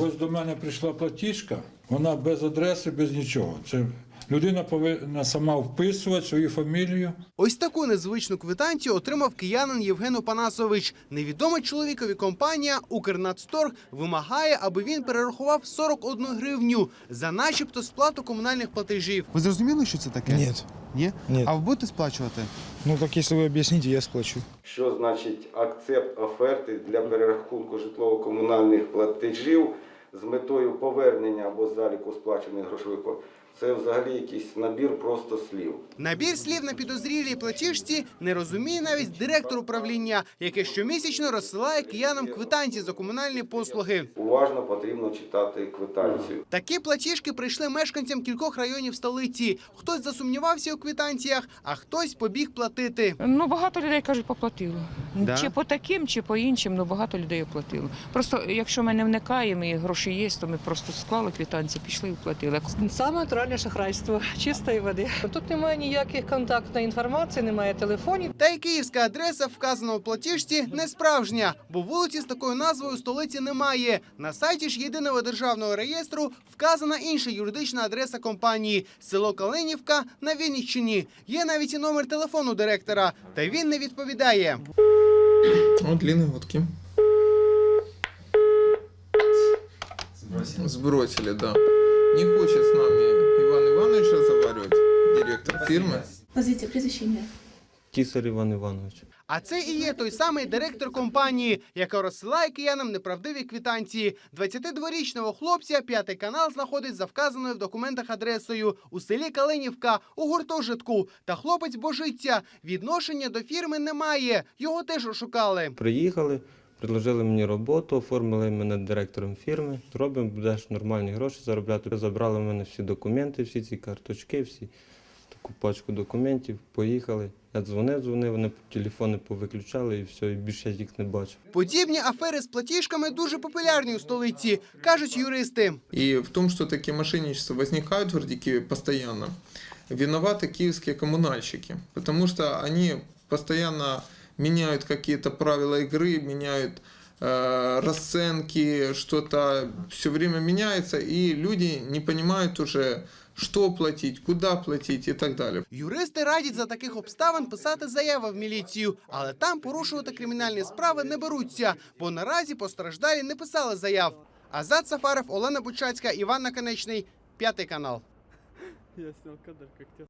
Ось до мене прийшла платіжка, вона без адреси, без нічого. Це людина повинна сама вписувати свою фамілію. Ось таку незвичну квитанцію отримав киянин Євген Опанасович. Невідома чоловікові компанія «Укрнацторг» вимагає, аби він перерахував 41 гривню за начебто сплату комунальних платежів. Ви зрозуміли, що це таке? Нет. Ні? Ні. А ви будете сплачувати? Ну так якщо ви об'ясните, я сплачу. Що значить акцепт оферти для перерахунку житлово-комунальних платежів з метою повернення або заліку сплачених грошових Це взагалі якийсь набір просто слів. Набір слів на підозрілій платіжці не розуміє навіть директор управління, яке щомісячно розсилає киянам квитанції за комунальні послуги. Уважно потрібно читати квитанцію. Такі платіжки прийшли мешканцям кількох районів столиці. Хтось засумнівався у квитанціях, а хтось побіг платити. Ну, багато людей кажуть, поплатило. Да? Чи по таким, чи по іншим, ну багато людей оплатило. Просто якщо ми не вникаємо і гроші є, то ми просто склали квитанції, пішли і вплатили. Саме натуральне шахрайство чистої води. Тут немає ніяких контактної інформації, немає телефонів. Та й київська адреса вказана у платіжці не справжня, бо вулиці з такою назвою у столиці немає. На сайті ж єдиного державного реєстру вказана інша юридична адреса компанії село Калинівка на Вінниччині. Є навіть і номер телефону директора, та він не відповідає. Вот длинные гудки. Сбросили, да. Не хочет с нами Иван Иванович разговаривать, директор фирмы. Назвіть прізвище ім'я. Тісар Іван Іванович. А це і є той самий директор компанії, яка розсилає киянам неправдиві квитанції. 22-річного хлопця п'ятий канал знаходить за вказаною в документах адресою у селі Калинівка у гуртожитку. Та хлопець божиться. Відношення до фірми немає. Його теж розшукали. Приїхали, предложили мені роботу, оформили мене директором фірми. Робимо, будеш нормальні гроші заробляти. Забрали в мене всі документи, всі ці карточки, всі таку пачку документів. Поїхали. Я дзвонив, дзвонив, вони телефони повиключали і все, і більше я їх не бачив. Подібні афери з платіжками дуже популярні у столиці, кажуть юристи. И в том, что такие мошенничества возникают в Киеве постоянно, виноваты киевские коммунальщики, потому что они постоянно меняют какие-то правила игры, меняют э, расценки, что-то все время меняется, и люди не понимают уже, что платить, куда платить и так далее. Юристи радять за таких обставин писати заяви в міліцію, але там порушувати кримінальні справи не беруться, бо наразі постраждалі не писали заяв. Азат Сафаров, Олена Бучацька, Іван Наконечний, п'ятий канал.